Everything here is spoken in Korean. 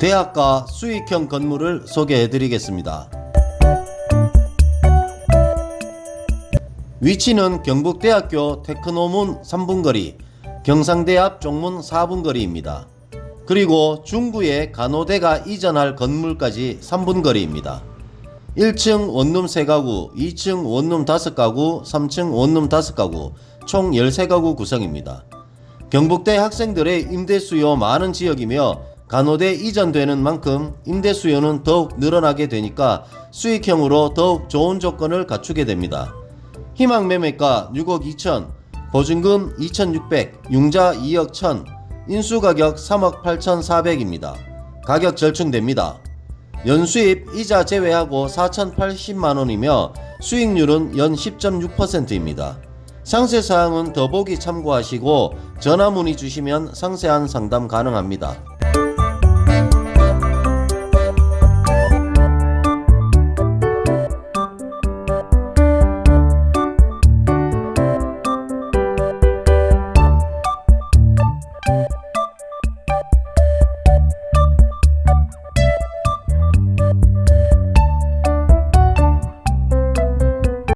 대학가 수익형 건물을 소개해 드리겠습니다. 위치는 경북대학교 테크노문 3분 거리, 경상대 앞 종문 4분 거리입니다. 그리고 중구에 간호대가 이전할 건물까지 3분 거리입니다. 1층 원룸 3가구, 2층 원룸 5가구, 3층 원룸 5가구, 총 13가구 구성입니다. 경북대 학생들의 임대 수요 많은 지역이며 간호대 이전되는 만큼 임대 수요는 더욱 늘어나게 되니까 수익형으로 더욱 좋은 조건을 갖추게 됩니다. 희망 매매가 6억 2천, 보증금 2,600, 융자 2억 1천, 인수 가격 3억 8,400입니다. 가격 절충됩니다. 연수입 이자 제외하고 4,080만 원이며 수익률은 연 10.6%입니다. 상세 사항은 더보기 참고하시고 전화 문의 주시면 상세한 상담 가능합니다. Bye.